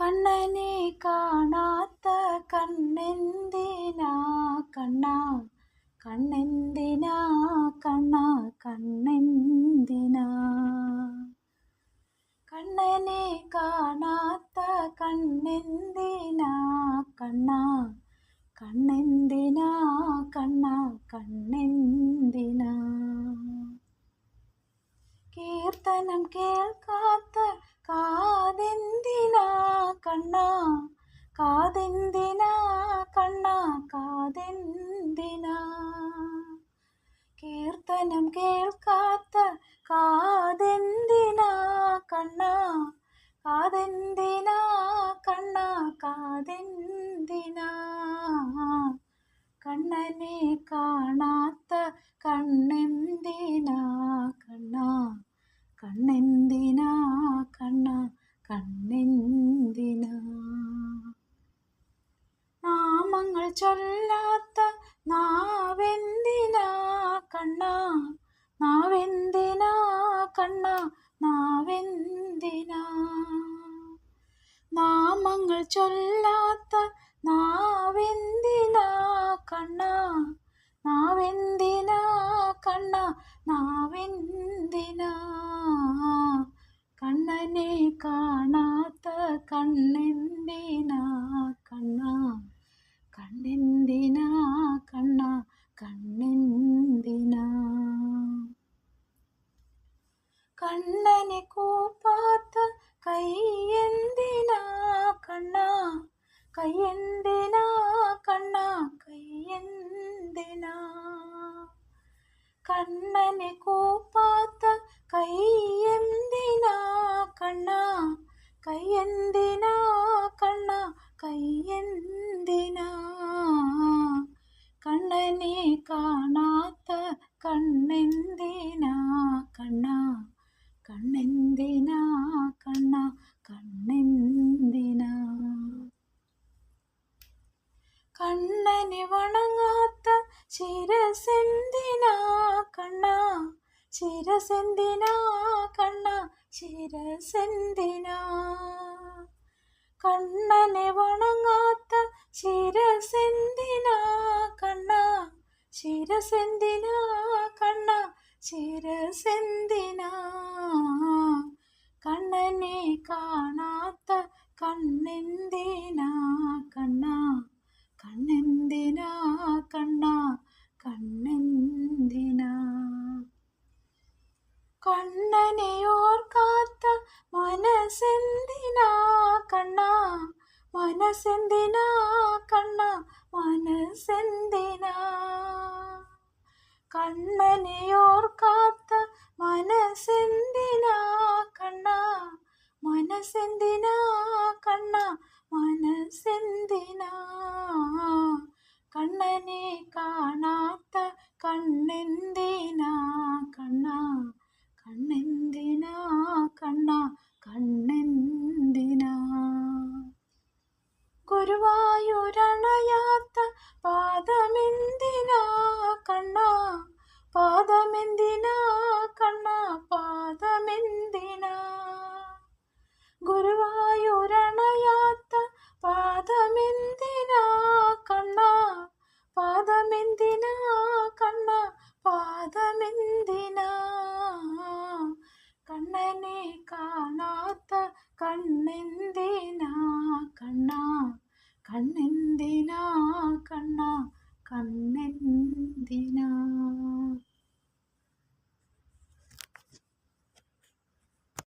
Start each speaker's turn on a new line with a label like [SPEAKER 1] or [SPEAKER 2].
[SPEAKER 1] കണ്ണനെ കാണാത്ത കണ്ണെന്തിനാ കണ്ണ? കണ്ണെന്തിനാ കണ്ണ? കണ്ണെന്തിനാ? കണ്ണനെ കാണാത്ത കണ്ണെന്തിനാ കണ്ണ? കണ്ണെന്തിനാ കണ്ണ? കണ്ണെന്തിനാ? കീർത്തനം കേൾക്കാത്ത കാതെന്തിനാ കണ്ണാ കാതെന്തിനാ? കീർത്തനം കേൾക്കാത്ത കാതെന്തിനാ കണ്ണാ? കാതെന്തിനാ കണ്ണാ കാതെന്തിനാ? കണ്ണനെ കാണാത്ത കണ്ണെന്തിനാ? ചൊല്ലാത്ത നാവെന്തിനാ കണ്ണ? നാവെന്തിനാ കണ്ണ? നാവെന്തിനാ? നാമങ്ങൾ ചൊല്ലാത്ത നാവെന്തിനാ കണ്ണ? നാവെന്തിനാ കണ്ണ? നാവെന്തിനാ? കണ്ണനെ കാണാത്ത കണ്ണെന്തിനാ കണ്ണ? കണ്ണെന്തിനാ കണ്ണ? കണ്ണെന്തിനാ? കണ്ണനെ കൂപ്പാത്ത കയ്യെന്തിനാ കണ്ണ? കയ്യെന്തിനാ കണ്ണ? കയ്യെന്തിനാ കണ്ണനെ കൂപ്പാത്ത കയ്യെന്തിനാ കണ്ണ? കയ്യെന്തിനാ കണ്ണ? കയ്യെന്തിനാ കണ്ണനെ കാണാത്ത കണ്ണെന്തിനാ കണ്ണ? കണ്ണെന്തിനാ കണ്ണ? കണ്ണെന്തിനാ? കണ്ണനെ വണങ്ങാത്ത ശിരസെന്തിനാ കണ്ണ? ശിരസെന്തിനാ കണ്ണ? ശിരസെന്തിനാ? കണ്ണനെ വണങ്ങാത്ത കണ്ണ ശിരസെന്തിനാ കണ്ണ? ശിരസെന്തിനാ കണ്ണനെ കാണാത്ത കണ്ണെന്തിനാ കണ്ണ? കണ്ണെന്തിനാ കണ്ണ? കണ്ണെന്തിനാ? കണ്ണനെ ഓർക്കാത്ത മനസ്സെന്തിനാ കണ്ണ? മനസ്സെന്തിനാ കണ്ണ? മനസ്സെന്തിനാ? കണ്ണനെ കാണാത്ത കണ്ണെന്തിനാ കണ്ണ? കണ്ണെന്തിനാ കണ്ണ? കണ്ണെന്തിനാ